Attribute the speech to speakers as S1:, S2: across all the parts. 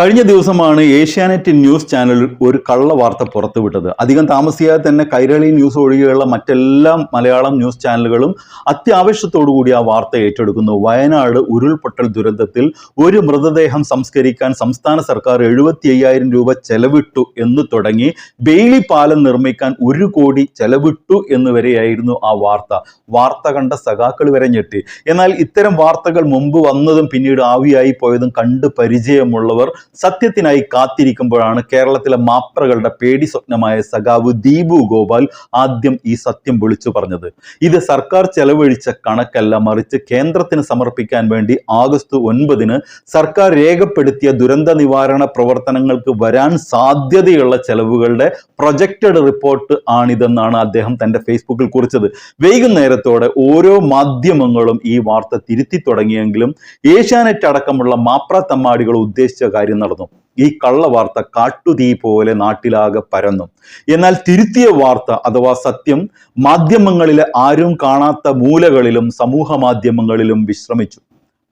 S1: കഴിഞ്ഞ ദിവസമാണ് Asianet news channel ഒരു കള്ള വാർത്ത പുറത്തുവിട്ടത്. അധികം താമസിയാതെ തന്നെ കൈരളി ന്യൂസ് ഒഴികെയുള്ള മറ്റെല്ലാ മലയാളം ന്യൂസ് ചാനലുകളും അത്യാവശ്യത്തോടു കൂടി ആ വാർത്ത ഏറ്റെടുക്കുന്നു. വയനാട് ഉരുൾപൊട്ടൽ ദുരന്തത്തിൽ ഒരു മൃതദേഹം സംസ്കരിക്കാൻ സംസ്ഥാന സർക്കാർ എഴുപത്തി അയ്യായിരം രൂപ ചെലവിട്ടു എന്ന് തുടങ്ങി ബെയിലി പാലം നിർമ്മിക്കാൻ ഒരു കോടി ചെലവിട്ടു എന്ന് വരെയായിരുന്നു ആ വാർത്ത. വാർത്ത കണ്ട സഖാക്കൾ വരെ ഞെട്ടി. എന്നാൽ ഇത്തരം വാർത്തകൾ മുമ്പ് വന്നതും പിന്നീട് ആവിയായി പോയതും കണ്ട് പരിചയമുള്ളവർ സത്യത്തിനായി കാത്തിരിക്കുമ്പോഴാണ് കേരളത്തിലെ മാപ്രകളുടെ പേടി സ്വപ്നമായ സഖാവ് ദീപു ഗോപാൽ ആദ്യം ഈ സത്യം വിളിച്ചു പറഞ്ഞത്. ഇത് സർക്കാർ ചെലവഴിച്ച കണക്കല്ല മറിച്ച് കേന്ദ്രത്തിന് സമർപ്പിക്കാൻ വേണ്ടി ആഗസ്റ്റ് ഒൻപതിന് സർക്കാർ രേഖപ്പെടുത്തിയ ദുരന്ത നിവാരണ പ്രവർത്തനങ്ങൾക്ക് വരാൻ സാധ്യതയുള്ള ചെലവുകളുടെ പ്രൊജക്റ്റഡ് റിപ്പോർട്ട് ആണിതെന്നാണ് അദ്ദേഹം തന്റെ ഫേസ്ബുക്കിൽ കുറിച്ചത്. വൈകുന്നേരത്തോടെ ഓരോ മാധ്യമങ്ങളും ഈ വാർത്ത തിരുത്തി തുടങ്ങിയെങ്കിലും ഏഷ്യാനെറ്റ് അടക്കമുള്ള മാപ്ര തമ്മാടികൾ ഉദ്ദേശിച്ച കാര്യം നടന്നു. ഈ കള്ള വാർത്ത കാട്ടുതീ പോലെ നാട്ടിലാകെ പരന്നു. എന്നാൽ തിരുത്തിയ വാർത്ത അഥവാ സത്യം മാധ്യമങ്ങളിലെ ആരും കാണാത്ത മൂലകളിലും സമൂഹ മാധ്യമങ്ങളിലും വിശ്രമിച്ചു.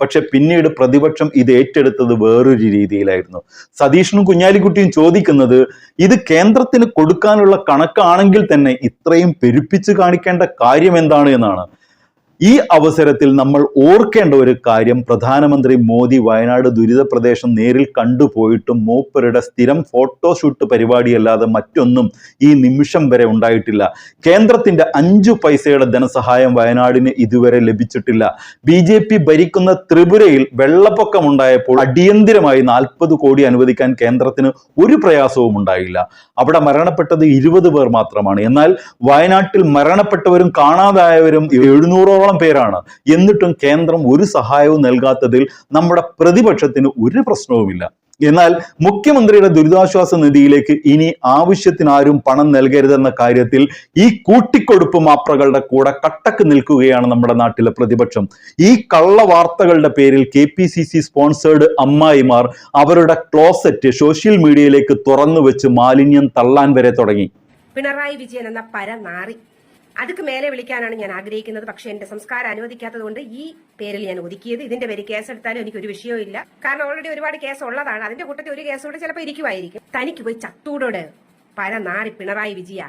S1: പക്ഷെ പിന്നീട് പ്രതിപക്ഷം ഇത് ഏറ്റെടുത്തത് വേറൊരു രീതിയിലായിരുന്നു. സതീഷനും കുഞ്ഞാലിക്കുട്ടിയും ചോദിക്കുന്നത് ഇത് കേന്ദ്രത്തിന് കൊടുക്കാനുള്ള കണക്കാണെങ്കിൽ തന്നെ ഇത്രയും പെരുപ്പിച്ച് കാണിക്കേണ്ട കാര്യം എന്താണ് എന്നാണ്. ഈ അവസരത്തിൽ നമ്മൾ ഓർക്കേണ്ട ഒരു കാര്യം പ്രധാനമന്ത്രി മോദി വയനാട് ദുരിത പ്രദേശം നേരിൽ കണ്ടുപോയിട്ടും മൂപ്പരുടെ സ്ഥിരം ഫോട്ടോഷൂട്ട് പരിപാടിയല്ലാതെ മറ്റൊന്നും ഈ നിമിഷം വരെ ഉണ്ടായിട്ടില്ല. കേന്ദ്രത്തിന്റെ അഞ്ചു പൈസയുടെ ധനസഹായം വയനാടിന് ഇതുവരെ ലഭിച്ചിട്ടില്ല. ബി ജെ പി ഭരിക്കുന്ന ത്രിപുരയിൽ വെള്ളപ്പൊക്കം ഉണ്ടായപ്പോൾ അടിയന്തിരമായി നാൽപ്പത് കോടി അനുവദിക്കാൻ കേന്ദ്രത്തിന് ഒരു പ്രയാസവും ഉണ്ടായില്ല. അവിടെ മരണപ്പെട്ടത് ഇരുപത് പേർ മാത്രമാണ്. എന്നാൽ വയനാട്ടിൽ മരണപ്പെട്ടവരും കാണാതായവരും എഴുന്നൂറോളം പേരാണ്? എന്നിട്ടും കേന്ദ്രം ഒരു സഹായവും നൽകാത്തതിൽ നമ്മുടെ പ്രതിപക്ഷത്തിന് ഒരു പ്രശ്നവുമില്ല. എന്നാൽ മുഖ്യമന്ത്രിയുടെ ദുരിതാശ്വാസ നിധിയിലേക്ക് ഇനി ആവശ്യത്തിന് ആരും പണം നൽകരുതെന്ന കാര്യത്തിൽ ഈ കൂട്ടിക്കൊടുപ്പ് മാപ്രകളുടെ കൂടെ കട്ടക്ക് നിൽക്കുകയാണ് നമ്മുടെ നാട്ടിലെ പ്രതിപക്ഷം. ഈ കള്ള വാർത്തകളുടെ പേരിൽ കെ പി സി സി അമ്മായിമാർ അവരുടെ ക്ലോസറ്റ് സോഷ്യൽ മീഡിയയിലേക്ക് തുറന്നു വെച്ച് മാലിന്യം തള്ളാൻ വരെ തുടങ്ങി.
S2: പിണറായി വിജയൻ എന്ന പരനാറി അതുക്ക് മേലെ വിളിക്കാനാണ് ഞാൻ ആഗ്രഹിക്കുന്നത്. പക്ഷെ എന്റെ സംസ്കാരം അനുവദിക്കാത്തത് കൊണ്ട് ഈ പേരിൽ ഞാൻ ഒതുക്കിയത്. ഇതിന്റെ പേര് കേസ് എടുത്താലും എനിക്ക് ഒരു വിഷയവും ഇല്ല. കാരണം ഓൾറെഡി ഒരുപാട് കേസ് ഉള്ളതാണ്. അതിന്റെ കൂട്ടത്തിൽ ഒരു കേസ് കൂടെ ചിലപ്പോൾ ഇരിക്കുമായിരിക്കും. തനിക്ക് പോയി ചത്തൂടോട് പല നാറി പിണറായി വിജയ.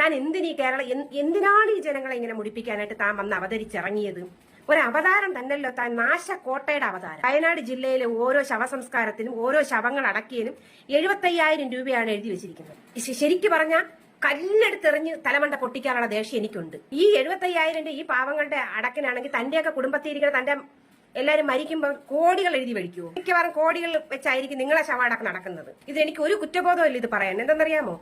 S2: താൻ എന്തിനീ കേരള എന്ത്- എന്തിനാണ് ഈ ജനങ്ങളെ ഇങ്ങനെ മുടിപ്പിക്കാനായിട്ട് താൻ വന്ന് അവതരിച്ചിറങ്ങിയത്? ഒരു അവതാരം തന്നല്ലോ താൻ നാശക്കോട്ടയുടെ അവതാരം. വയനാട് ജില്ലയിലെ ഓരോ ശവസംസ്കാരത്തിനും ഓരോ ശവങ്ങൾ അടക്കിയതിനും എഴുപത്തയ്യായിരം രൂപയാണ് എഴുതി വെച്ചിരിക്കുന്നത്. ശരിക്ക് പറഞ്ഞാൽ കല്ലെടുത്തെറിഞ്ഞ് തലമണ്ട പൊട്ടിക്കാനുള്ള ദേഷ്യം എനിക്കുണ്ട്. ഈ എഴുപത്തയ്യായിരം ഈ പാവങ്ങളുടെ അടക്കിനാണെങ്കിൽ തന്റെയൊക്കെ കുടുംബത്തിൽ ഇരിക്കുന്ന തന്റെ എല്ലാരും മരിക്കുമ്പോൾ കോടികൾ എഴുതി മേടിക്കുമോ മിക്കവാറും കോടികൾ വെച്ചായിരിക്കും നിങ്ങളെ ശവടക്കം നടക്കുന്നത്. ഇത് എനിക്ക് ഒരു കുറ്റബോധമില്ല ഇത് പറയാൻ. എന്തെന്നറിയാമോ?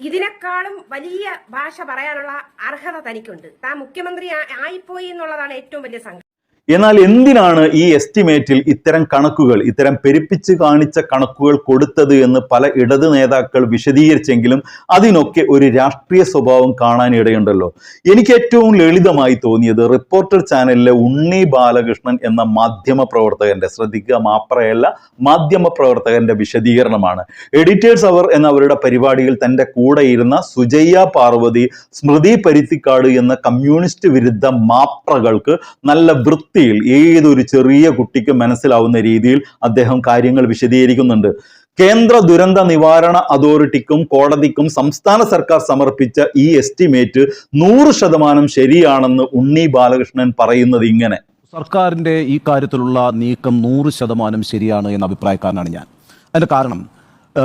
S2: ഇതിനേക്കാളും വലിയ ഭാഷ പറയാനുള്ള അർഹത തനിക്കുണ്ട്. താൻ മുഖ്യമന്ത്രി ആയിപ്പോയി എന്നുള്ളതാണ് ഏറ്റവും വലിയ സംഘം
S1: എന്നാൽ എന്തിനാണ് ഈ എസ്റ്റിമേറ്റിൽ ഇത്തരം കണക്കുകൾ ഇത്തരം പെരുപ്പിച്ച് കാണിച്ച കണക്കുകൾ കൊടുത്തത് എന്ന് പല ഇടത് നേതാക്കൾ വിശദീകരിച്ചെങ്കിലും അതിനൊക്കെ ഒരു രാഷ്ട്രീയ സ്വഭാവം കാണാനിടയുണ്ടല്ലോ എനിക്ക് ഏറ്റവും ലളിതമായി തോന്നിയത് റിപ്പോർട്ടർ ചാനലിലെ ഉണ്ണി ബാലകൃഷ്ണൻ എന്ന മാധ്യമ പ്രവർത്തകന്റെ ശ്രദ്ധിക്കുക മാപ്രയല്ല മാധ്യമ പ്രവർത്തകന്റെ വിശദീകരണമാണ്. എഡിറ്റേഴ്സ് അവർ എന്ന അവരുടെ പരിപാടിയിൽ തന്റെ കൂടെ ഇരുന്ന സുജയ്യ പാർവതി സ്മൃതി പരുത്തിക്കാട് എന്ന കമ്മ്യൂണിസ്റ്റ് വിരുദ്ധ മാപ്രകൾക്ക് നല്ല വൃത്തിയിൽ ഏതൊരു ചെറിയ കുട്ടിക്കും മനസ്സിലാവുന്ന രീതിയിൽ അദ്ദേഹം കാര്യങ്ങൾ വിശദീകരിക്കുന്നുണ്ട്. കേന്ദ്ര ദുരന്ത നിവാരണ അതോറിറ്റിക്കും കോടതിക്കും സംസ്ഥാന സർക്കാർ സമർപ്പിച്ച ഈ എസ്റ്റിമേറ്റ് നൂറ് ശതമാനം ശരിയാണെന്ന് ഉണ്ണി ബാലകൃഷ്ണൻ പറയുന്നത് ഇങ്ങനെ.
S3: സർക്കാരിന്റെ ഈ കാര്യത്തിലുള്ള നീക്കം നൂറ് ശതമാനം ശരിയാണ് എന്ന അഭിപ്രായക്കാരനാണ് ഞാൻ. അതിന്റെ കാരണം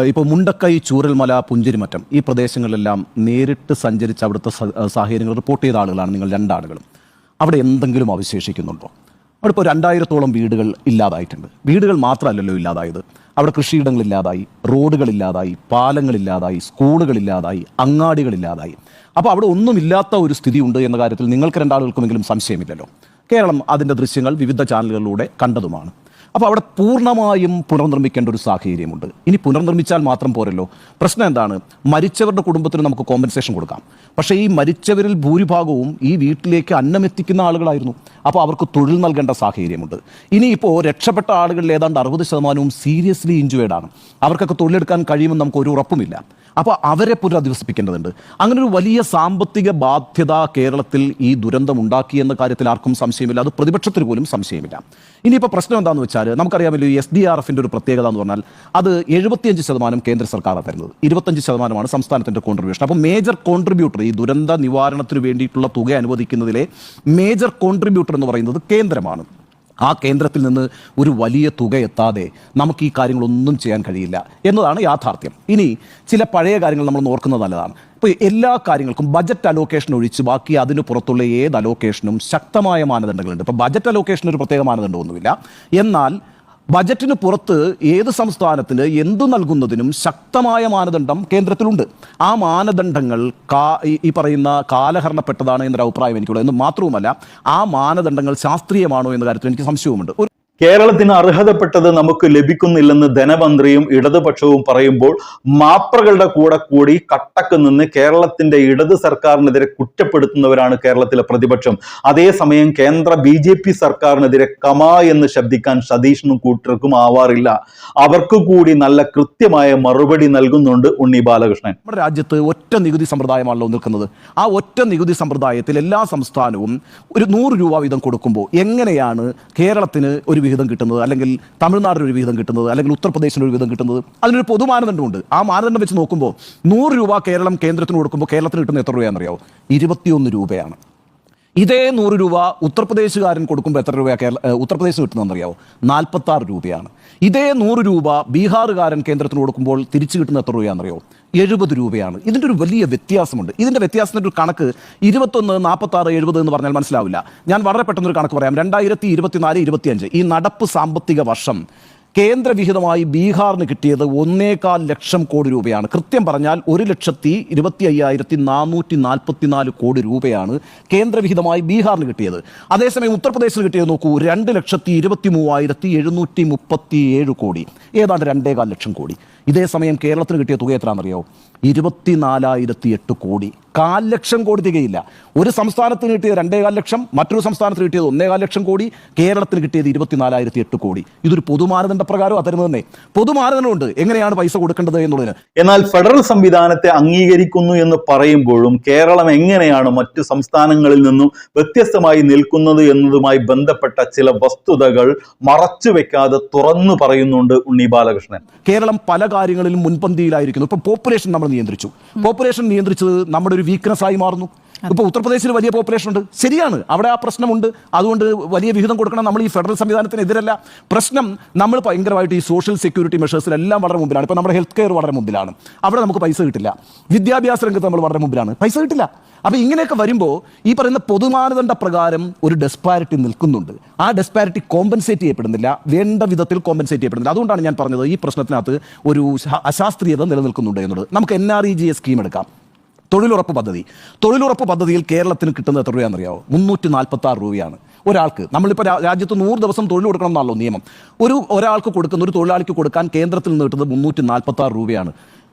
S3: ഇപ്പോൾ മുണ്ടക്കൈ ചൂരൽമല പുഞ്ചിരിമറ്റം ഈ പ്രദേശങ്ങളിലെല്ലാം നേരിട്ട് സഞ്ചരിച്ച് അവിടുത്തെ സാഹചര്യങ്ങൾ റിപ്പോർട്ട് ചെയ്ത ആളുകളാണ് നിങ്ങൾ രണ്ടാളുകളും അവിടെ എന്തെങ്കിലും അവശേഷിക്കുന്നുണ്ടോ? അവിടെ ഇപ്പോൾ രണ്ടായിരത്തോളം വീടുകൾ ഇല്ലാതായിട്ടുണ്ട്. വീടുകൾ മാത്രമല്ലല്ലോ ഇല്ലാതായത്. അവിടെ കൃഷിയിടങ്ങളില്ലാതായി റോഡുകളില്ലാതായി പാലങ്ങളില്ലാതായി സ്കൂളുകളില്ലാതായി അങ്ങാടികളില്ലാതായി. അപ്പോൾ അവിടെ ഒന്നുമില്ലാത്ത ഒരു സ്ഥിതി ഉണ്ട് എന്ന കാര്യത്തിൽ നിങ്ങൾക്ക് രണ്ടാളുകൾക്കുമെങ്കിലും സംശയമില്ലല്ലോ. കേരളം അതിന്റെ ദൃശ്യങ്ങൾ വിവിധ ചാനലുകളിലൂടെ കണ്ടതുമാണ്. അപ്പോൾ അവിടെ പൂർണമായും പുനർനിർമ്മിക്കേണ്ട ഒരു സാഹചര്യമുണ്ട്. ഇനി പുനർനിർമ്മിച്ചാൽ മാത്രം പോരല്ലോ. പ്രശ്നം എന്താണ്? മരിച്ചവരുടെ കുടുംബത്തിന് നമുക്ക് കോമ്പൻസേഷൻ കൊടുക്കാം. പക്ഷേ ഈ മരിച്ചവരിൽ ഭൂരിഭാഗവും ഈ വീട്ടിലേക്ക് അന്നം എത്തിക്കുന്ന ആളുകളായിരുന്നു. അപ്പോൾ അവർക്ക് തൊഴിൽ നൽകേണ്ട സാഹചര്യമുണ്ട്. ഇനിയിപ്പോൾ രക്ഷപ്പെട്ട ആളുകളിൽ ഏതാണ്ട് അറുപത് ശതമാനവും സീരിയസ്ലി ഇഞ്ചുവേഡാണ് അവർക്കൊക്കെ തൊഴിലെടുക്കാൻ കഴിയുമെന്ന് നമുക്ക് ഒരു ഉറപ്പുമില്ല. അപ്പോൾ അവരെ പുനരധിവസിപ്പിക്കേണ്ടതുണ്ട് അങ്ങനെ ഒരു വലിയ സാമ്പത്തിക ബാധ്യത കേരളത്തിൽ ഈ ദുരന്തം ഉണ്ടാക്കി എന്ന കാര്യത്തിൽ ആർക്കും സംശയമില്ല. അത് പ്രതിപക്ഷത്തിന് പോലും സംശയമില്ല. ഇനിയിപ്പോൾ പ്രശ്നം എന്താണെന്ന് വെച്ചാൽ നമുക്കറിയാമല്ലോ എസ് ഡി ആർ എഫിന്റെ ഒരു പ്രത്യേകത എന്ന് പറഞ്ഞാൽ അത് എഴുപത്തിയഞ്ച് ശതമാനം കേന്ദ്ര സർക്കാരാണ് തരുന്നത്. ഇരുപത്തഞ്ച് ശതമാനമാണ് സംസ്ഥാനത്തിന്റെ കോൺട്രിബ്യൂഷൻ അപ്പോൾ മേജർ കോൺട്രിബ്യൂട്ടർ ഈ ദുരന്ത നിവാരണത്തിന് വേണ്ടിയിട്ടുള്ള തുക അനുവദിക്കുന്നതിലെ മേജർ കോൺട്രിബ്യൂട്ടർ എന്ന് പറയുന്നത് കേന്ദ്രമാണ്. ആ കേന്ദ്രത്തിൽ നിന്ന് ഒരു വലിയ തുക എത്താതെ നമുക്ക് ഈ കാര്യങ്ങളൊന്നും ചെയ്യാൻ കഴിയില്ല എന്നതാണ് യാഥാർത്ഥ്യം. ഇനി ചില പഴയ കാര്യങ്ങൾ നമ്മൾ ഓർക്കുന്നത് നല്ലതാണ്. ഇപ്പോൾ എല്ലാ കാര്യങ്ങൾക്കും ബജറ്റ് അലോക്കേഷൻ ഒഴിച്ച് ബാക്കി അതിന് പുറത്തുള്ള ഏത് അലോക്കേഷനും ശക്തമായ മാനദണ്ഡങ്ങളുണ്ട്. ഇപ്പോൾ ബജറ്റ് അലോക്കേഷൻ ഒരു പ്രത്യേക മാനദണ്ഡമൊന്നുമില്ല എന്നാൽ ബജറ്റിന് പുറത്ത് ഏത് സംസ്ഥാനത്തിന് എന്തു നൽകുന്നതിനും ശക്തമായ മാനദണ്ഡം കേന്ദ്രത്തിലുണ്ട്. ആ മാനദണ്ഡങ്ങൾ കാ ഈ- പറയുന്ന കാലഹരണപ്പെട്ടതാണ് എന്നൊരു അഭിപ്രായം എനിക്കുള്ളത്. എന്ന് മാത്രവുമല്ല ആ മാനദണ്ഡങ്ങൾ ശാസ്ത്രീയമാണോ എന്ന കാര്യത്തിൽ എനിക്ക് സംശയവുമുണ്ട്.
S1: കേരളത്തിന് അർഹതപ്പെട്ടത് നമുക്ക് ലഭിക്കുന്നില്ലെന്ന് ധനമന്ത്രിയും ഇടതുപക്ഷവും പറയുമ്പോൾ മാപ്രകളുടെ കൂടെ കൂടി കട്ടക്ക് നിന്ന് കേരളത്തിന്റെ ഇടത് സർക്കാരിനെതിരെ കുറ്റപ്പെടുത്തുന്നവരാണ് കേരളത്തിലെ പ്രതിപക്ഷം. അതേസമയം കേന്ദ്ര ബി ജെ പി സർക്കാരിനെതിരെ കമാ എന്ന് ശബ്ദിക്കാൻ സതീഷിനും കൂട്ടർക്കും ആവാറില്ല. അവർക്ക് കൂടി നല്ല കൃത്യമായ മറുപടി നൽകുന്നുണ്ട് ഉണ്ണി ബാലകൃഷ്ണൻ.
S3: നമ്മുടെ രാജ്യത്ത് ഒറ്റ നികുതി സമ്പ്രദായമാണല്ലോ നിൽക്കുന്നത്. ആ ഒറ്റ നികുതി സമ്പ്രദായത്തിൽ എല്ലാ സംസ്ഥാനവും ഒരു നൂറ് രൂപ വീതം കൊടുക്കുമ്പോൾ എങ്ങനെയാണ് കേരളത്തിന് ഒരു വിഹിതം കിട്ടുന്നത് അല്ലെങ്കിൽ തമിഴ്നാടിന് ഒരു വിഹിതം കിട്ടുന്നത് അല്ലെങ്കിൽ ഉത്തർപ്രദേശിന് ഒരു വിഹിതം കിട്ടുന്നത് അതിനൊരു പൊതു മാനദണ്ഡമുണ്ട് ആ മാനദണ്ഡം വെച്ച് നോക്കുമ്പോൾ നൂറ് രൂപ കേരളം കേന്ദ്രത്തിന് കൊടുക്കുമ്പോൾ കേരളത്തിന് കിട്ടുന്ന എത്ര രൂപയാണെന്നറിയാമോ ഇരുപത്തിയൊന്ന് രൂപയാണ്. ഇതേ നൂറ് രൂപ ഉത്തർപ്രദേശുകാരൻ കൊടുക്കുമ്പോൾ എത്ര രൂപയാണ് കേരള ഉത്തർപ്രദേശ് കിട്ടുന്നതെന്നറിയാവോ നാൽപ്പത്താറ് രൂപയാണ്. ഇതേ നൂറ് രൂപ ബീഹാറുകാരൻ കേന്ദ്രത്തിന് കൊടുക്കുമ്പോൾ തിരിച്ചു കിട്ടുന്ന എത്ര രൂപയാണെന്നറിയോ എഴുപത് രൂപയാണ്. ഇതിന്റെ ഒരു വലിയ വ്യത്യാസമുണ്ട്. ഇതിന്റെ വ്യത്യാസത്തിന്റെ ഒരു കണക്ക് ഇരുപത്തൊന്ന് നാൽപ്പത്തി ആറ് എഴുപത് എന്ന് പറഞ്ഞാൽ മനസ്സിലാവില്ല. ഞാൻ വളരെ പെട്ടെന്നൊരു കണക്ക് പറയാം. രണ്ടായിരത്തി ഇരുപത്തിനാല് ഇരുപത്തിയഞ്ച്. ഈ നടപ്പ് സാമ്പത്തിക വർഷം കേന്ദ്രവിഹിതമായി ബീഹാറിന് കിട്ടിയത് ഒന്നേകാൽ ലക്ഷം കോടി രൂപയാണ്. കൃത്യം പറഞ്ഞാൽ ഒരു ലക്ഷത്തി ഇരുപത്തി അയ്യായിരത്തി നാനൂറ്റി നാൽപ്പത്തിനാല് കോടി രൂപയാണ് കേന്ദ്രവിഹിതമായി ബീഹാറിന് കിട്ടിയത്. അതേസമയം ഉത്തർപ്രദേശിൽ കിട്ടിയത് നോക്കൂ രണ്ട് ലക്ഷത്തി ഇരുപത്തി മൂവായിരത്തി എഴുന്നൂറ്റി മുപ്പത്തി ഏഴ് കോടി. ഏതാണ്ട് രണ്ടേകാൽ ലക്ഷം കോടി. ഇതേ സമയം കേരളത്തിന് കിട്ടിയ തുക എത്രയാണെന്നറിയോ? ഇരുപത്തിനാലായിരത്തി എട്ട് കോടി. കാൽ ലക്ഷം കോടി തികയില്ല. ഒരു സംസ്ഥാനത്തിന് കിട്ടിയത് രണ്ടേകാൽ ലക്ഷം മറ്റൊരു സംസ്ഥാനത്തിന് കിട്ടിയത് ഒന്നേകാൽ ലക്ഷം കോടി കേരളത്തിന് കിട്ടിയത് ഇരുപത്തിനാലായിരത്തി എട്ട് കോടി. ഇതൊരു പൊതുമാനദണ്ഡ പ്രകാരം അതരുന്നത് തന്നെ. പൊതുമാനദണ്ഡമുണ്ട്. എങ്ങനെയാണ് പൈസ കൊടുക്കേണ്ടത് എന്നുള്ളതിന്?
S1: എന്നാൽ ഫെഡറൽ സംവിധാനത്തെ അംഗീകരിക്കുന്നു എന്ന് പറയുമ്പോഴും കേരളം എങ്ങനെയാണ് മറ്റു സംസ്ഥാനങ്ങളിൽ നിന്നും വ്യത്യസ്തമായി നിൽക്കുന്നത് എന്നതുമായി ബന്ധപ്പെട്ട ചില വസ്തുതകൾ മറച്ചു വെക്കാതെ തുറന്നു പറയുന്നുണ്ട് ഉണ്ണി ബാലകൃഷ്ണൻ.
S3: കേരളം പല കാര്യങ്ങളിലും മുൻപന്തിയിലായിരിക്കുന്നു. ഇപ്പൊ പോപ്പുലേഷൻ നമ്മൾ നിയന്ത്രിച്ചു. പോപ്പുലേഷൻ നിയന്ത്രിച്ചത് നമ്മുടെ ഒരു വീക്ക്നെസ് ആയി മാറുന്നു. ഇപ്പോൾ ഉത്തർപ്രദേശിൽ വലിയ പോപ്പുലേഷൻ ഉണ്ട്. ശരിയാണ്. അവിടെ ആ പ്രശ്നമുണ്ട്. അതുകൊണ്ട് വലിയ വിഹിതം കൊടുക്കണം നമ്മൾ ഈ ഫെഡറൽ സംവിധാനത്തിനെതിരല്ല. പ്രശ്നം നമ്മൾ ഭയങ്കരമായിട്ട് ഈ സോഷ്യൽ സെക്യൂരിറ്റി മെഷേഴ്സിലെല്ലാം വളരെ മുമ്പിലാണ്. ഇപ്പോൾ നമ്മുടെ ഹെൽത്ത് കെയർ വളരെ മുമ്പിലാണ്. അവിടെ നമുക്ക് പൈസ കിട്ടില്ല. വിദ്യാഭ്യാസ രംഗത്ത് നമ്മൾ വളരെ മുമ്പിലാണ്. പൈസ കിട്ടില്ല. അപ്പോൾ ഇങ്ങനെയൊക്കെ വരുമ്പോൾ ഈ പറയുന്ന പൊതുമാനദണ്ഡ പ്രകാരം ഒരു ഡെസ്പാരിറ്റി നിൽക്കുന്നുണ്ട്. ആ ഡെസ്പാരിറ്റി കോമ്പൻസേറ്റ് ചെയ്യപ്പെടുന്നില്ല. വേണ്ട വിധത്തിൽ കോമ്പൻസേറ്റ് ചെയ്യപ്പെടുന്നില്ല. അതുകൊണ്ടാണ് ഞാൻ പറഞ്ഞത് ഈ പ്രശ്നത്തിനകത്ത് ഒരു അശാസ്ത്രീയത നിലനിൽക്കുന്നുണ്ട് എന്നുള്ളത്. നമുക്ക് N R E G S scheme എടുക്കാം. തൊഴിലുറപ്പ് പദ്ധതി. തൊഴിലുറപ്പ് പദ്ധതിയിൽ കേരളത്തിന് കിട്ടുന്നത് എത്ര രൂപയാണെന്നറിയാമോ മുന്നൂറ്റി നാൽപ്പത്തി ആറ് രൂപയാണ്. ഒരാൾക്ക് നമ്മളിപ്പോൾ രാജ്യത്ത് നൂറ് ദിവസം തൊഴിൽ കൊടുക്കണം എന്നാണല്ലോ നിയമം. ഒരു ഒരാൾക്ക് കൊടുക്കുന്ന ഒരു തൊഴിലാളിക്ക് കൊടുക്കാൻ കേന്ദ്രത്തിൽ നിന്ന് കിട്ടുന്നത് മുന്നൂറ്റി നാൽപ്പത്തി ആറ് രൂപയാണ്.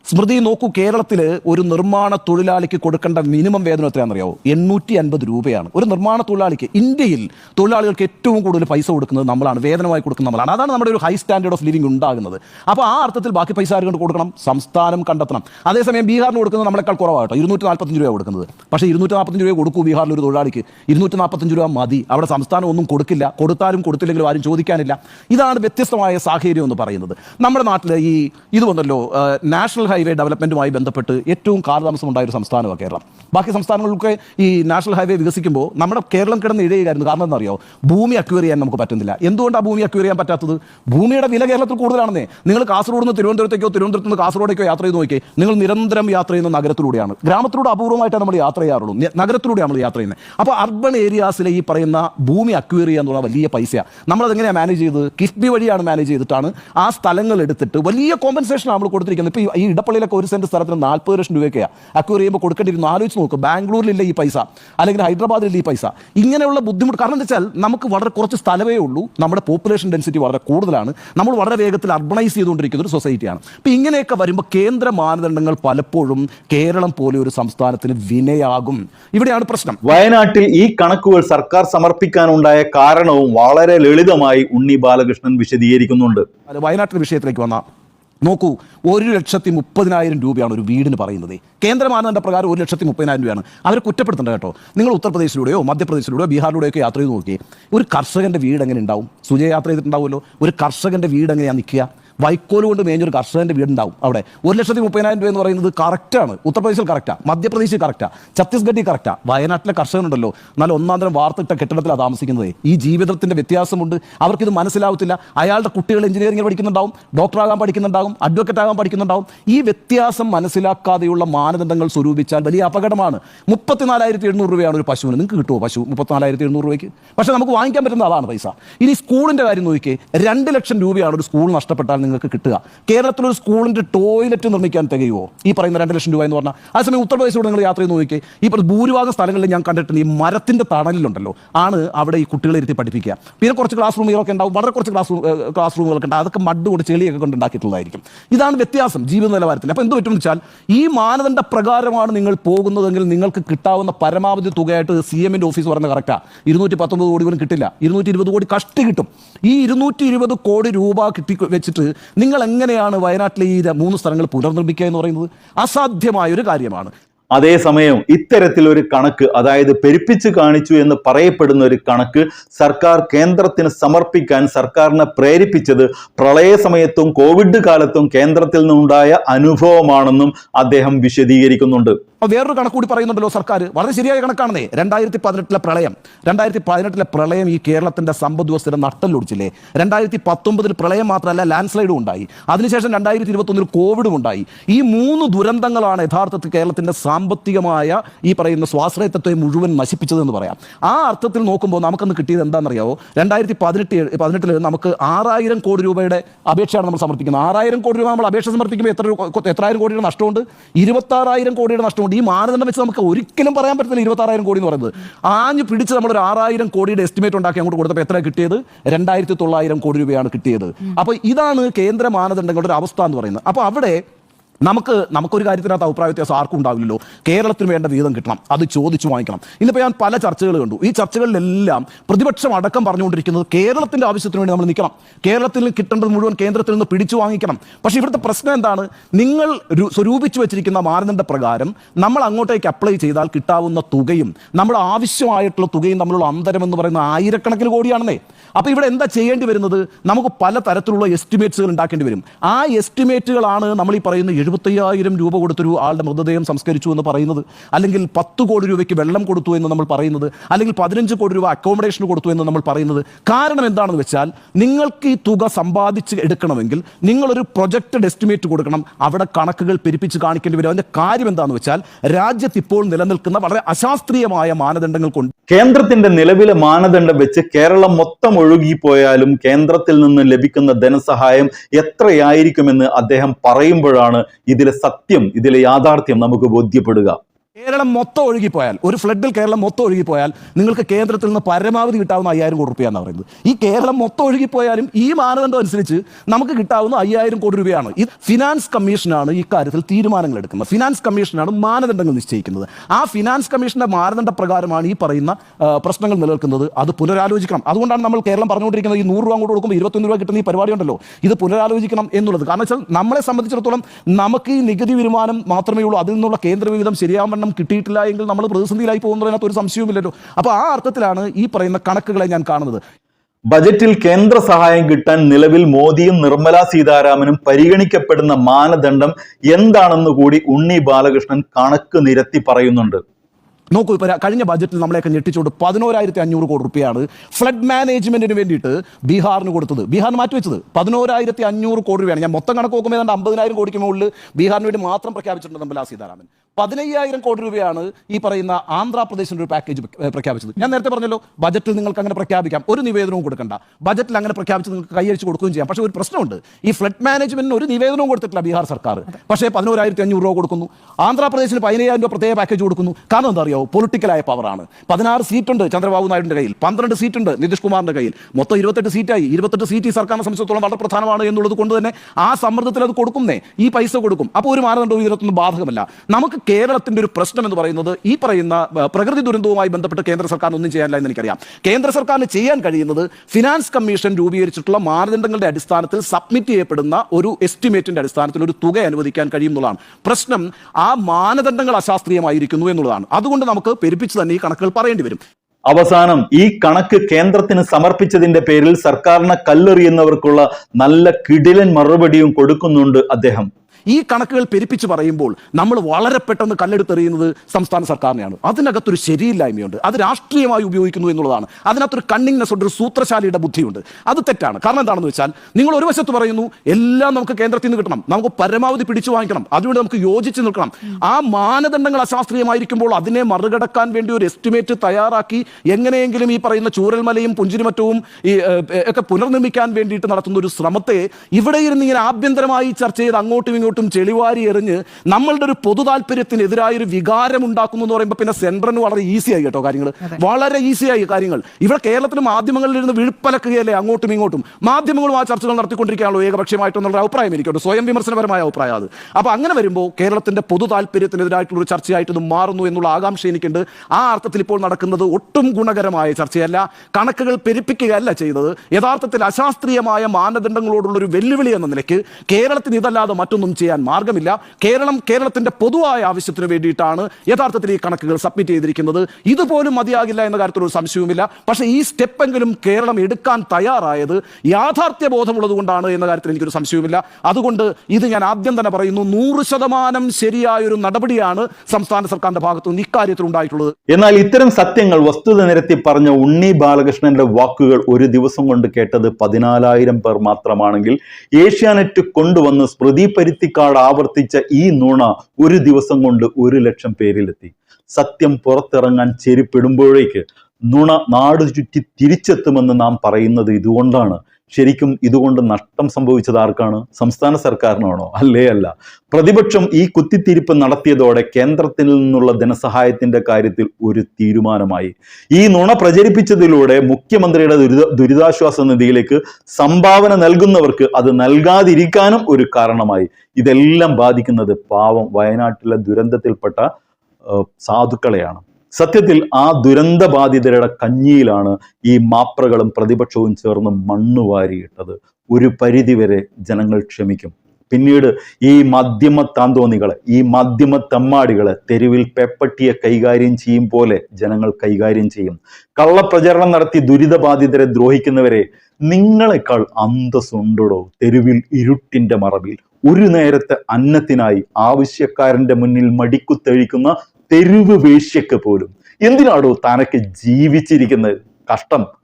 S3: സ്മൃതി നോക്കൂ കേരളത്തിൽ ഒരു നിർമ്മാണ തൊഴിലാളിക്ക് കൊടുക്കേണ്ട മിനിമം വേതനം എത്രയാണെന്നറിയാവോ? എണ്ണൂറ്റി അൻപത് രൂപയാണ്. ഒരു നിർമ്മാണ തൊഴിലാളിക്ക് ഇന്ത്യയിൽ തൊഴിലാളികൾക്ക് ഏറ്റവും കൂടുതൽ പൈസ കൊടുക്കുന്നത് നമ്മളാണ്. വേതനമായി കൊടുക്കുന്നത് നമ്മളാണ്. അതാണ് നമ്മുടെ ഒരു ഹൈ സ്റ്റാൻഡേർഡ് ഓഫ് ലിവിംഗ് ഉണ്ടാകുന്നത്. അപ്പോൾ ആ അർത്ഥത്തിൽ ബാക്കി പൈസ ആരും കൊടുക്കണം? സംസ്ഥാനം കണ്ടെത്തണം. അതേസമയം ബീഹാറിന് കൊടുക്കുന്നത് നമ്മളെക്കാൾ കുറവാട്ടോ ഇരുന്നൂറ്റി നാൽപ്പത്തഞ്ച് രൂപ കൊടുക്കുന്നത്. പക്ഷേ ഇരുന്നൂറ്റി നാൽപ്പത്തഞ്ച് രൂപ കൊടുക്കൂ ബീഹാറിൽ ഒരു തൊഴിലാളിക്ക്. ഇരുന്നൂറ്റി നാൽപ്പത്തഞ്ച് രൂപ മതി. അവിടെ സംസ്ഥാനം ഒന്നും കൊടുക്കില്ല. കൊടുത്താലും കൊടുത്തില്ലെങ്കിലും ആരും ചോദിക്കാനില്ല. ഇതാണ് വ്യത്യസ്തമായ സാഹചര്യം എന്ന് പറയുന്നത്. നമ്മുടെ നാട്ടിൽ ഈ ഇത് വന്നല്ലോ നാഷണൽ ഹൈവേ ഡെവലപ്മെന്റുമായി ബന്ധപ്പെട്ട് ഏറ്റവും കാലതാമസം ഉണ്ടായ ഒരു സംസ്ഥാനമാണ് കേരളം. ബാക്കി സംസ്ഥാനങ്ങളിലൊക്കെ ഈ നാഷണൽ ഹൈവേ വികസിക്കുമ്പോൾ നമ്മുടെ കേരളം കിടന്ന് ഇഴയുകയായിരുന്നു. കാരണം എന്താണെന്നറിയോ? ഭൂമി അക്വയർ ചെയ്യാൻ നമുക്ക് പറ്റുന്നില്ല. എന്തുകൊണ്ടാണ് ഭൂമി അക്വയർ ചെയ്യാൻ പറ്റാത്തത്? ഭൂമിയുടെ വില കേരളത്തിൽ കൂടുതലാണെന്നേ. നിങ്ങൾ കാസർഗോഡ് നിന്ന് തിരുവനന്തപുരത്തേക്കോ തിരുവനന്തപുരത്ത് നിന്ന് കാസർഗോഡേക്കോ യാത്ര ചെയ്ത് നോക്കിയേ നിങ്ങൾ നിരന്തരം യാത്ര ചെയ്യുന്ന നഗരത്തിലൂടെയാണ്. ഗ്രാമത്തിലൂടെ അപൂർവമായിട്ടാണ് നമ്മൾ യാത്ര ചെയ്യാറുള്ളൂ. നഗരത്തിലൂടെയാണ് നമ്മൾ യാത്ര ചെയ്യുന്നത്. അപ്പോൾ അർബൺ ഏരിയാസിലെ ഈ പറയുന്ന ഭൂമി അക്വയർ ചെയ്യുക എന്നുള്ള വലിയ പൈസയാണ് നമ്മളത് എങ്ങനെയാണ് മാനേജ് ചെയ്തത്? കിഫ്ബി വഴിയാണ് മാനേജ് ചെയ്തിട്ടാണ് ആ സ്ഥലങ്ങൾ എടുത്തിട്ട് വലിയ കോമ്പൻസേഷൻ നമ്മൾ കൊടുത്തിരിക്കുന്നത്. ഇപ്പോൾ ഈ ഇടപ്പള്ളിയിലൊക്കെ ഒരു സെന്റ് സ്ഥലത്തിന് നാൽപ്പത് ലക്ഷം രൂപയൊക്കെയാണ് അക്വയർ ചെയ്യുമ്പോൾ കൊടുക്കേണ്ടിരുന്നു ആലോചിച്ച് നോക്ക്. ബാംഗ്ലൂരിലില്ല ഈ പൈസ. അല്ലെങ്കിൽ ഹൈദരാബാദിലില്ല ഈ പൈസ. ഇങ്ങനെയുള്ള ബുദ്ധിമുട്ട് കാരണം എന്താ വെച്ചാൽ നമുക്ക് വളരെ കുറച്ച് സ്ഥലമേ ഉള്ളൂ. നമ്മുടെ പോപ്പുലേഷൻ ഡെൻസിറ്റി വളരെ കൂടുതലാണ്. നമ്മൾ വളരെ വേഗത്തിൽ അർബണൈസ് ചെയ്തുകൊണ്ടിരിക്കുന്ന ഒരു സൊസൈറ്റിയാണ് അപ്പോൾ ഇങ്ങനെയൊക്കെ വരുമ്പോൾ കേന്ദ്ര മാനദണ്ഡങ്ങൾ പലപ്പോഴും കേരളം പോലെ ഒരു സംസ്ഥാനത്തിന് വിനയാകും. ഇവിടെയാണ് പ്രശ്നം.
S1: വയനാട്ടിൽ ഈ കണക്കുകൾ സർക്കാർ സമർപ്പിക്കാനുണ്ടായ കാരണവും വളരെ ലളിതമായി ഉണ്ണി ബാലകൃഷ്ണൻ വിശദീകരിക്കുന്നുണ്ട്.
S3: വയനാട്ടിലെ വിഷയത്തിലേക്ക് വന്ന. നോക്കൂ ഒരു ലക്ഷത്തി മുപ്പതിനായിരം രൂപയാണ് ഒരു വീടിന് പറയുന്നത്. കേന്ദ്ര മാനദണ്ഡ പ്രകാരം ഒരു ലക്ഷത്തി മുപ്പതിനായിരം രൂപയാണ്. അവർ കുറ്റപ്പെടുത്തേണ്ട കേട്ടോ. നിങ്ങൾ ഉത്തർപ്രദേശിലൂടെയോ മധ്യപ്രദേശിലൂടെയോ ബീഹാറിലൂടെയോ ഒക്കെ യാത്ര ചെയ്ത് നോക്കി ഒരു കർഷകന്റെ വീട് എങ്ങനെ ഉണ്ടാവും? സുജയ യാത്ര ചെയ്തിട്ടുണ്ടാവുമല്ലോ? ഒരു കർഷകന്റെ വീട് എങ്ങനെയാണ് നിൽക്കുക? വൈക്കോൽ കൊണ്ട് മേഞ്ഞൊരു കർഷകന്റെ വീടുണ്ടാവും അവിടെ. ഒരു ലക്ഷത്തി മുപ്പതിനായിരം രൂപ എന്ന് പറയുന്നത് കറക്റ്റാണ് ഉത്തർപ്രദേശിൽ കറക്റ്റാണ് മധ്യപ്രദേശിൽ കറക്റ്റാണ് ഛത്തീസ്ഗഡിൽ കറക്റ്റാണ് വയനാട്ടിലെ കർഷകനുണ്ടല്ലോ. നല്ല ഒന്നാം തരം വാർത്തിട്ട കെട്ടിടത്തിലാണ് താമസിക്കുന്നത്. ഈ ജീവിതത്തിന്റെ വ്യത്യാസമുണ്ട്. അവർക്കിത് മനസ്സിലാവത്തില്ല. അയാളുടെ കുട്ടികൾ എഞ്ചിനീയറിംഗ് പഠിക്കുന്നുണ്ടാവും. ഡോക്ടറാകാൻ പഠിക്കുന്നുണ്ടാവും. അഡ്വക്കേറ്റ് ആകാൻ പഠിക്കുന്നുണ്ടാവും. ഈ വ്യത്യാസം മനസ്സിലാക്കാതെയുള്ള മാനദണ്ഡങ്ങൾ സ്വരൂപിച്ചാൽ വലിയ അപകടമാണ്. മുപ്പത്തിനാലായിരത്തി എഴുന്നൂറ് രൂപയാണ് ഒരു പശുവിന്. നിങ്ങൾക്ക് കിട്ടുമോ പശു? മുപ്പത്തിനാലായിരത്തി എഴുന്നൂറ് രൂപയ്ക്ക്. പക്ഷേ നമുക്ക് വാങ്ങിക്കാൻ പറ്റുന്ന അതാണ് പൈസ. ഇനി സ്കൂളിന്റെ കാര്യം നോക്കിയേ രണ്ട് ലക്ഷം രൂപയാണ് ഒരു സ്കൂൾ നഷ്ടപ്പെട്ടാൽ നിങ്ങൾക്ക് കിട്ടുക. കേരളത്തിലൊരു സ്കൂളിന്റെ ടോയ്ലറ്റ് നിർമ്മിക്കാൻ തികയുമോ ഈ പറയുന്ന രണ്ട് ലക്ഷം രൂപ എന്ന് പറഞ്ഞാൽ അതേസമയം ഉത്തർപ്രദേശിലൂടെ നിങ്ങൾ യാത്ര ചെയ്ത് നോക്കി ഈ ഭൂരിഭാഗം സ്ഥലങ്ങളിൽ ഞാൻ കണ്ടിട്ടുണ്ട് ഈ മരത്തിന്റെ തണലിലുണ്ടല്ലോ. ആണ് അവിടെ ഈ കുട്ടികളെ ഇരുത്തി പഠിപ്പിക്കുക. പിന്നെ കുറച്ച് ക്ലാസ് റൂമുകളൊക്കെ ഉണ്ടാവും. വളരെ കുറച്ച് ക്ലാസ് ക്ലാസ് റൂമുകളൊക്കെ ഉണ്ട് അതൊക്കെ മഡ് കൊണ്ട് ചെളിയൊക്കെ കൊണ്ട് ഉണ്ടാക്കിയിട്ടുള്ളതായിരിക്കും. ഇതാണ് വ്യത്യാസം ജീവിത നിലവാരത്തിൽ അപ്പോൾ എന്ത് പറ്റുമെന്ന് വെച്ചാൽ ഈ മാനദണ്ഡ പ്രകാരമാണ് നിങ്ങൾ പോകുന്നതെങ്കിൽ നിങ്ങൾക്ക് കിട്ടാവുന്ന പരമാവധി തുകയായിട്ട് സി എമ്മിന്റെ ഓഫീസ് പറയുന്നത് കറക്റ്റാ ഇരുന്നൂറ്റി പത്തൊമ്പത് കോടി പോലും കിട്ടില്ല. ഇരുന്നൂറ്റി ഇരുപത് കോടി കഷ്ടി കിട്ടും. ഈ ഇരുന്നൂറ്റി ഇരുപത് കോടി രൂപ കിട്ടി വെച്ചിട്ട് നിങ്ങൾ എങ്ങനെയാണ് വയനാട്ടിലെ ഈ മൂന്ന് സ്ഥലങ്ങൾ പുനർനിർമ്മിക്കുക എന്ന് പറയുന്നത്? അസാധ്യമായ ഒരു കാര്യമാണ്.
S1: അതേസമയം ഇത്തരത്തിലൊരു കണക്ക് അതായത് പെരുപ്പിച്ച് കാണിച്ചു എന്ന് പറയപ്പെടുന്ന ഒരു കണക്ക് സർക്കാർ കേന്ദ്രത്തിന് സമർപ്പിക്കാൻ സർക്കാരിനെ പ്രേരിപ്പിച്ചത് പ്രളയ സമയത്തും കോവിഡ് കാലത്തും കേന്ദ്രത്തിൽ നിന്നുണ്ടായ അനുഭവമാണെന്നും അദ്ദേഹം വിശദീകരിക്കുന്നുണ്ട്.
S3: വേറൊരു കണക്ക് കൂടി പറയുന്നുണ്ടല്ലോ സർക്കാർ. വളരെ ശരിയായ കണക്കാണെന്നേ. രണ്ടായിരത്തി പതിനെട്ടിലെ പ്രളയം. രണ്ടായിരത്തി പതിനെട്ടിലെ പ്രളയം ഈ കേരളത്തിന്റെ സമ്പദ് വ്യവസ്ഥയുടെ നട്ടല്ലൊടിച്ചില്ലേ രണ്ടായിരത്തി പത്തൊമ്പതിൽ പ്രളയം മാത്രമല്ല ലാൻഡ് സ്ലൈഡും ഉണ്ടായി. അതിനുശേഷം രണ്ടായിരത്തി ഇരുപത്തൊന്നിൽ കോവിഡും ഉണ്ടായി. ഈ മൂന്ന് ദുരന്തങ്ങളാണ് യഥാർത്ഥത്തിൽ കേരളത്തിന്റെ സാമ്പത്തികമായ ഈ പറയുന്ന സ്വാശ്രയത്വത്തെ മുഴുവൻ നശിപ്പിച്ചതെന്ന് പറയാം. ആ അർത്ഥത്തിൽ നോക്കുമ്പോൾ നമുക്കൊന്ന് കിട്ടിയത് എന്താണെന്നറിയാവോ? രണ്ടായിരത്തി പതിനെട്ട് പതിനെട്ടിൽ നമുക്ക് ആറായിരം കോടി രൂപയുടെ അപേക്ഷയാണ് നമ്മൾ സമർപ്പിക്കുന്നത്. ആറായിരം കോടി രൂപ നമ്മൾ അപേക്ഷ സമർപ്പിക്കുമ്പോൾ എത്ര എത്രായിരം കോടിയുടെ നഷ്ടമുണ്ട്? ഇരുപത്താറായിരം കോടിയുടെ നഷ്ടമുണ്ട്. ഈ മാനദണ്ഡം വെച്ച് നമുക്ക് ഒരിക്കലും പറയാൻ പറ്റില്ല ഇരുപത്താറായിരം കോടി എന്ന് പറയുന്നത്. ആഞ്ഞു പിടിച്ച് നമ്മൾ ഒരു ആറായിരം കോടിയുടെ എസ്റ്റിമേറ്റ് ഉണ്ടാക്കി അങ്ങോട്ട് കൊടുത്തപ്പോൾ എത്ര കിട്ടിയത്? രണ്ടായിരത്തി തൊള്ളായിരം കോടി രൂപയാണ് കിട്ടിയത്. അപ്പോൾ ഇതാണ് കേന്ദ്ര മാനദണ്ഡങ്ങളുടെ ഒരു അവസ്ഥ എന്ന് പറയുന്നത്. അപ്പോൾ അവിടെ നമുക്ക് നമുക്കൊരു കാര്യത്തിനകത്ത് അഭിപ്രായ വ്യത്യാസം ആർക്കും ഉണ്ടാവില്ലല്ലോ. കേരളത്തിന് വേണ്ട വീതം കിട്ടണം. അത് ചോദിച്ചു വാങ്ങിക്കണം. ഇന്നിപ്പോൾ ഞാൻ പല ചർച്ചകൾ കണ്ടു. ഈ ചർച്ചകളിലെല്ലാം പ്രതിപക്ഷം അടക്കം പറഞ്ഞുകൊണ്ടിരിക്കുന്നത് കേരളത്തിന്റെ ആവശ്യത്തിന് വേണ്ടി നമ്മൾ നിൽക്കണം. കേരളത്തിൽ കിട്ടേണ്ടത് മുഴുവൻ കേന്ദ്രത്തിൽ നിന്ന് പിടിച്ചു വാങ്ങിക്കണം. പക്ഷേ ഇവിടുത്തെ പ്രശ്നം എന്താണ്? നിങ്ങൾ സ്വരൂപിച്ച് വെച്ചിരിക്കുന്ന മാനദണ്ഡ പ്രകാരം നമ്മൾ അങ്ങോട്ടേക്ക് അപ്ലൈ ചെയ്താൽ കിട്ടാവുന്ന തുകയും നമ്മൾ ആവശ്യമായിട്ടുള്ള തുകയും തമ്മിലുള്ള അന്തരം എന്ന് പറയുന്ന ആയിരക്കണക്കിന് കോടിയാണെന്നേ. അപ്പോൾ ഇവിടെ എന്താ ചെയ്യേണ്ടി വരുന്നത്? നമുക്ക് പല തരത്തിലുള്ള എസ്റ്റിമേറ്റ്സുകൾ ഉണ്ടാക്കേണ്ടി വരും. ആ എസ്റ്റിമേറ്റുകളാണ് നമ്മൾ ഈ പറയുന്ന എഴുപത്തയ്യായിരം രൂപ കൊടുത്തൊരു ആളുടെ മൃതദേഹം സംസ്കരിച്ചു എന്ന് പറയുന്നത്. അല്ലെങ്കിൽ പത്ത് കോടി രൂപയ്ക്ക് വെള്ളം കൊടുത്തു എന്ന് നമ്മൾ പറയുന്നത്. അല്ലെങ്കിൽ പതിനഞ്ച് കോടി രൂപ അക്കോമഡേഷൻ കൊടുത്തു എന്ന് നമ്മൾ പറയുന്നത്. കാരണം എന്താണെന്ന് വെച്ചാൽ നിങ്ങൾക്ക് ഈ തുക സമ്പാദിച്ച് എടുക്കണമെങ്കിൽ നിങ്ങളൊരു പ്രൊജക്റ്റഡ് എസ്റ്റിമേറ്റ് കൊടുക്കണം. അവിടെ കണക്കുകൾ പെരുപ്പിച്ച് കാണിക്കേണ്ടി വരും. അതിന്റെ കാര്യം എന്താണെന്ന് വെച്ചാൽ രാജ്യത്ത് ഇപ്പോൾ നിലനിൽക്കുന്ന വളരെ അശാസ്ത്രീയമായ മാനദണ്ഡങ്ങൾ കൊണ്ട്
S1: കേന്ദ്രത്തിന്റെ നിലവിലെ മാനദണ്ഡം വെച്ച് കേരളം മൊത്തം ഒഴുകിപ്പോയാലും കേന്ദ്രത്തിൽ നിന്ന് ലഭിക്കുന്ന ധനസഹായം എത്രയായിരിക്കുമെന്ന് അദ്ദേഹം പറയുമ്പോഴാണ് ഇതിലെ സത്യം ഇതിലെ യാഥാർത്ഥ്യം നമുക്ക് ബോധ്യപ്പെടുക.
S3: കേരളം മൊത്തം ഒഴുകിപ്പോയാൽ ഒരു ഫ്ലഡിൽ കേരളം മൊത്തം ഒഴുകിപ്പോയാൽ നിങ്ങൾക്ക് കേന്ദ്രത്തിൽ നിന്ന് പരമാവധി കിട്ടാവുന്ന അയ്യായിരം കോടി രൂപയാണ് പറയുന്നത്. ഈ കേരളം മൊത്തം ഒഴുകിപ്പോയാലും ഈ മാനദണ്ഡം അനുസരിച്ച് നമുക്ക് കിട്ടാവുന്ന അയ്യായിരം കോടി രൂപയാണ്. ഈ ഫിനാൻസ് കമ്മീഷനാണ് ഇക്കാര്യത്തിൽ തീരുമാനങ്ങൾ എടുക്കുന്നത്. ഫിനാൻസ് കമ്മീഷനാണ് മാനദണ്ഡങ്ങൾ നിശ്ചയിക്കുന്നത്. ആ ഫിനാൻസ് കമ്മീഷന്റെ മാനദണ്ഡ പ്രകാരമാണ് ഈ പറയുന്ന പ്രശ്നങ്ങൾ നിലനിൽക്കുന്നത്. അത് പുനരാലോചിക്കണം. അതുകൊണ്ടാണ് നമ്മൾ കേരളം പറഞ്ഞുകൊണ്ടിരിക്കുന്നത് ഈ നൂറ് രൂപ അങ്ങോട്ട് കൊടുക്കുമ്പോൾ ഇരുപത്തൊന്ന് രൂപ കിട്ടുന്ന ഈ പരിപാടി ഉണ്ടല്ലോ. ഇത് പുനരാലോചിക്കണം എന്നുള്ളത്. കാരണം വെച്ചാൽ നമ്മളെ സംബന്ധിച്ചിടത്തോളം നമുക്ക് ഈ നികുതി വരുമാനം മാത്രമേ ഉള്ളൂ. അതിൽ നിന്നുള്ള കേന്ദ്ര വിഹിതം കിട്ടിയിട്ടില്ല എങ്കിൽ നമ്മൾ പ്രതിസന്ധിയിലായി പോകുന്നതിനകത്ത് ഒരു സംശയവുമില്ലല്ലോ. അപ്പോൾ ആ അർത്ഥത്തിലാണ് ഈ പറയുന്ന കണക്കുകളെ ഞാൻ കാണുന്നത്.
S1: ബജറ്റിൽ കേന്ദ്ര സഹായം കിട്ടാൻ നിലവിൽ മോദിയും നിർമ്മല സീതാരാമനും പരിഗണിക്കപ്പെടുന്ന മാനദണ്ഡം എന്താണെന്ന് കൂടി ഉണ്ണി ബാലകൃഷ്ണൻ കണക്ക് നിരത്തി പറയുന്നുണ്ട്.
S3: നോക്കൂ ഇപ്പോൾ കഴിഞ്ഞ ബജറ്റിൽ നമ്മളെയൊക്കെ ഞെട്ടിച്ചുകൊണ്ട് പതിനോരായിരത്തി അഞ്ഞൂറ് കോടി രൂപയാണ് ഫ്ലഡ് മാനേജ്മെന്റിന് വേണ്ടിയിട്ട് ബീഹാറിന് കൊടുത്തത്. ബീഹാറിന് മാറ്റിവെച്ചത് പതിനോരായിരത്തി അഞ്ഞൂറ് കോടി രൂപയാണ്. ഞാൻ മൊത്തം കണക്ക് നോക്കുമ്പോൾ ഏതാണ്ട് അമ്പതിനായിരം കോടിക്ക് മുകളിൽ ബീഹാറിന് വേണ്ടി മാത്രം പ്രഖ്യാപിച്ചിട്ടുണ്ട് നിർമ്മലാ സീതാരാമൻ. പതിനയ്യായിരം കോടി രൂപയാണ് ഈ പറയുന്ന ആന്ധ്രാപ്രദേശിന്റെ ഒരു പാക്കേജ് പ്രഖ്യാപിച്ചത്. ഞാൻ നേരത്തെ പറഞ്ഞല്ലോ ബജറ്റിൽ നിങ്ങൾക്ക് അങ്ങനെ പ്രഖ്യാപിക്കാം. ഒരു നിവേദനവും കൊടുക്കണ്ട. ബജറ്റിൽ അങ്ങനെ പ്രഖ്യാപിച്ച് നിങ്ങൾക്ക് കൈയടിച്ച് കൊടുക്കുകയും ചെയ്യാം. പക്ഷേ ഒരു പ്രശ്നമുണ്ട്. ഈ ഫ്ലഡ് മാനേജ്മെന്റിന് ഒരു നിവേദനവും കൊടുത്തിട്ടില്ല ബീഹാർ സർക്കാർ. പക്ഷേ പതിനോരായിരത്തി അഞ്ഞൂറ് രൂപ കൊടുക്കുന്നു. ആന്ധ്രാപ്രദേശിന് പതിനയ്യായിരം രൂപ പ്രത്യേക പാക്കേജ് കൊടുക്കുന്നു. കാരണം എന്താ അറിയോ പൊളിറ്റിക്കലായ പവറാണ് പതിനാറ് സീറ്റുണ്ട് ചന്ദ്രബാബു നായിഡുവിന്റെ കയ്യിൽ. പന്ത്രണ്ട് സീറ്റുണ്ട് നിതീഷ് കുമാറിന്റെ കയ്യിൽ. മൊത്തം ഇരുപത്തെട്ട് സീറ്റായി. ഇരുപത്തെട്ട് സീറ്റ് ഈ സർക്കാരിനെ സംബന്ധിച്ചിടത്തോളം വളരെ പ്രധാനമാണ് എന്നുള്ളത് കൊണ്ട് തന്നെ ആ സമ്മർദ്ദത്തിൽ അത് കൊടുക്കുന്നേ. ഈ പൈസ കൊടുക്കും. അപ്പോൾ ഒരു മാനദണ്ഡവും ഇതിനകത്തൊന്നും ബാധകമല്ല. നമുക്ക് കേരളത്തിന്റെ ഒരു പ്രശ്നം എന്ന് പറയുന്നത് ഈ പറയുന്ന പ്രകൃതി ദുരന്തവുമായി ബന്ധപ്പെട്ട് കേന്ദ്ര സർക്കാർ ഒന്നും ചെയ്യാനില്ല എന്ന് എനിക്കറിയാം കേന്ദ്ര സർക്കാരിന് ചെയ്യാൻ കഴിയുന്നത് ഫിനാൻസ് കമ്മീഷൻ രൂപീകരിച്ചിട്ടുള്ള മാനദണ്ഡങ്ങളുടെ അടിസ്ഥാനത്തിൽ സബ്മിറ്റ് ചെയ്യപ്പെടുന്ന ഒരു എസ്റ്റിമേറ്റിന്റെ അടിസ്ഥാനത്തിൽ ഒരു തുക അനുവദിക്കാൻ കഴിയും എന്നുള്ളതാണ്. പ്രശ്നം ആ മാനദണ്ഡങ്ങൾ അശാസ്ത്രീയമായിരിക്കുന്നു എന്നുള്ളതാണ്. അതുകൊണ്ട് നമുക്ക് പെരുപ്പിച്ച് തന്നെ ഈ കണക്കുകൾ പറയേണ്ടി വരും.
S1: അവസാനം ഈ കണക്ക് കേന്ദ്രത്തിന് സമർപ്പിച്ചതിന്റെ പേരിൽ സർക്കാരിനെ കല്ലെറിയുന്നവർക്കുള്ള നല്ല കിടിലൻ മറുപടിയും കൊടുക്കുന്നുണ്ട് അദ്ദേഹം.
S3: ഈ കണക്കുകൾ പെരുപ്പിച്ച് പറയുമ്പോൾ നമ്മൾ വളരെ പെട്ടെന്ന് കല്ലെടുത്തെറിയുന്നത് സംസ്ഥാന സർക്കാരിനെയാണ്. അതിനകത്തൊരു ശരിയില്ലായ്മയുണ്ട്. അത് രാഷ്ട്രീയമായി ഉപയോഗിക്കുന്നു എന്നുള്ളതാണ്. അതിനകത്തൊരു കണ്ണിങ്നെസ് ഉണ്ട് ഒരു സൂത്രശാലിയുടെ ബുദ്ധിയുണ്ട്. അത് തെറ്റാണ്. കാരണം എന്താണെന്ന് വെച്ചാൽ നിങ്ങൾ ഒരു വശത്ത് പറയുന്നു എല്ലാം നമുക്ക് കേന്ദ്രത്തിൽ നിന്ന് കിട്ടണം നമുക്ക് പരമാവധി പിടിച്ചു വാങ്ങിക്കണം അതുകൊണ്ട് നമുക്ക് യോജിച്ച് നിൽക്കണം. ആ മാനദണ്ഡങ്ങൾ അശാസ്ത്രീയമായിരിക്കുമ്പോൾ അതിനെ മറികടക്കാൻ വേണ്ടി ഒരു എസ്റ്റിമേറ്റ് തയ്യാറാക്കി എങ്ങനെയെങ്കിലും ഈ പറയുന്ന ചൂരൽമലയും പുഞ്ചിരിമറ്റവും ഈ ഒക്കെ പുനർനിർമ്മിക്കാൻ വേണ്ടിയിട്ട് നടത്തുന്ന ഒരു ശ്രമത്തെ ഇവിടെ ഇരുന്ന് ഇങ്ങനെ ആഭ്യന്തരമായി ചർച്ച ചെയ്ത് അങ്ങോട്ടും ചെളിവാരി എറിഞ്ഞ് നമ്മളുടെ ഒരു പൊതു താല്പര്യത്തിനെതിരായ ഒരു വികാരം ഉണ്ടാക്കുന്നു എന്ന് പറയുമ്പോൾ പിന്നെ സെൻട്രന് വളരെ ഈസി ആയി കേട്ടോ കാര്യങ്ങൾ. വളരെ ഈസിയായി കാര്യങ്ങൾ. ഇവിടെ കേരളത്തിൽ മാധ്യമങ്ങളിൽ ഇരുന്ന് വിഴുപ്പലക്കുകയല്ലേ അങ്ങോട്ടും ഇങ്ങോട്ടും? മാധ്യമങ്ങളും ആ ചർച്ചകൾ നടത്തിക്കൊണ്ടിരിക്കുകയാണല്ലോ ഏകപക്ഷമായിട്ടുള്ള അഭിപ്രായം എനിക്കുണ്ട്. സ്വയം വിമർശനപരമായ അഭിപ്രായം അത്. അപ്പോൾ അങ്ങനെ വരുമ്പോൾ കേരളത്തിന്റെ പൊതു താല്പര്യത്തിനെതിരായിട്ടുള്ള ഒരു ചർച്ചയായിട്ട് ഇത് മാറുന്നു എന്നുള്ള ആകാംക്ഷ എനിക്കുണ്ട്. ആ അർത്ഥത്തിൽ ഇപ്പോൾ നടക്കുന്നത് ഒട്ടും ഗുണകരമായ ചർച്ചയല്ല. കണക്കുകൾ പെരുപ്പിക്കുകയല്ല ചെയ്തത്. യഥാർത്ഥത്തിൽ അശാസ്ത്രീയമായ മാനദണ്ഡങ്ങളോടുള്ള ഒരു വെല്ലുവിളി എന്ന നിലയ്ക്ക് കേരളത്തിന് ഇതല്ലാതെ മറ്റൊന്നും ചെയ്യാൻ മാർഗമില്ല. കേരളം കേരളത്തിന്റെ പൊതുവായ ആവശ്യത്തിന് വേണ്ടിയിട്ടാണ് യഥാർത്ഥത്തിൽ ഈ കണക്കുകൾ സബ്മിറ്റ് ചെയ്തിരിക്കുന്നത്. ഇതുപോലും മതിയാകില്ല എന്ന കാര്യത്തിൽ ഒരു സംശയവുമില്ല. പക്ഷേ ഈ സ്റ്റെപ്പെങ്കിലും കേരളം എടുക്കാൻ തയ്യാറായത് യാഥാർത്ഥ്യ ബോധമുള്ളത് കൊണ്ടാണ് എന്ന കാര്യത്തിൽ എനിക്കൊരു സംശയവുമില്ല. അതുകൊണ്ട് ഇത് ഞാൻ ആദ്യം തന്നെ പറയുന്നു നൂറ് ശതമാനം ശരിയായൊരു നടപടിയാണ് സംസ്ഥാന സർക്കാരിന്റെ ഭാഗത്തു നിന്ന് ഇക്കാര്യത്തിൽ ഉണ്ടായിട്ടുള്ളത്.
S1: എന്നാൽ ഇത്തരം സത്യങ്ങൾ വസ്തുത നിരത്തി പറഞ്ഞ ഉണ്ണി ബാലകൃഷ്ണന്റെ വാക്കുകൾ ഒരു ദിവസം കൊണ്ട് കേട്ടത് പതിനാലായിരം പേർ മാത്രമാണെങ്കിൽ ഏഷ്യാനെറ്റ് കൊണ്ടുവന്ന് സ്മൃതി പരുത്തിക്കാട് ആവർത്തിച്ച ഈ നുണ ഒരു ദിവസം കൊണ്ട് ഒരു ലക്ഷം പേരിലെത്തി. സത്യം പുറത്തിറങ്ങാൻ ചെരിപ്പിടുമ്പോഴേക്ക് നുണ നാട് ചുറ്റി തിരിച്ചെത്തുമെന്ന് നാം പറയുന്നത് ഇതുകൊണ്ടാണ്. ശരിക്കും ഇതുകൊണ്ട് നഷ്ടം സംഭവിച്ചത് ആർക്കാണ്? സംസ്ഥാന സർക്കാരിനാണോ? അല്ലേ അല്ല. പ്രതിപക്ഷം ഈ കുത്തിത്തിരിപ്പ് നടത്തിയതോടെ കേന്ദ്രത്തിൽ നിന്നുള്ള ധനസഹായത്തിന്റെ കാര്യത്തിൽ ഒരു തീരുമാനമായി. ഈ നുണ പ്രചരിപ്പിച്ചതിലൂടെ മുഖ്യമന്ത്രിയുടെ ദുരിത ദുരിതാശ്വാസ നിധിയിലേക്ക് സംഭാവന നൽകുന്നവർക്ക് അത് നൽകാതിരിക്കാനും ഒരു കാരണമായി. ഇതെല്ലാം ബാധിക്കുന്നത് പാവം വയനാട്ടിലെ ദുരന്തത്തിൽപ്പെട്ട സാധുക്കളെയാണ്. സത്യത്തിൽ ആ ദുരന്ത ബാധിതരുടെ കഞ്ഞിയിലാണ് ഈ മാപ്രകളും പ്രതിപക്ഷവും ചേർന്ന് മണ്ണ് വാരിയിട്ടത്. ഒരു പരിധിവരെ ജനങ്ങൾ ക്ഷമിക്കും. പിന്നീട് ഈ മാധ്യമ താന്തോന്നികളെ ഈ മാധ്യമ തമ്മാടികളെ തെരുവിൽ പെപ്പട്ടിയെ കൈകാര്യം ചെയ്യും പോലെ ജനങ്ങൾ കൈകാര്യം ചെയ്യും. കള്ളപ്രചരണം നടത്തി ദുരിതബാധിതരെ ദ്രോഹിക്കുന്നവരെ നിങ്ങളെക്കാൾ അന്തസ്സുണ്ടോ തെരുവിൽ ഇരുട്ടിന്റെ മറവിൽ? ഒരു നേരത്തെ അന്നത്തിനായി ആവശ്യക്കാരന്റെ മുന്നിൽ മടിക്കുത്തഴിക്കുന്ന തെരുവ് വേശ്യക്ക് പോലും. എന്തിനാടോ താനൊക്കെ ജീവിച്ചിരിക്കുന്നത് കഷ്ടം?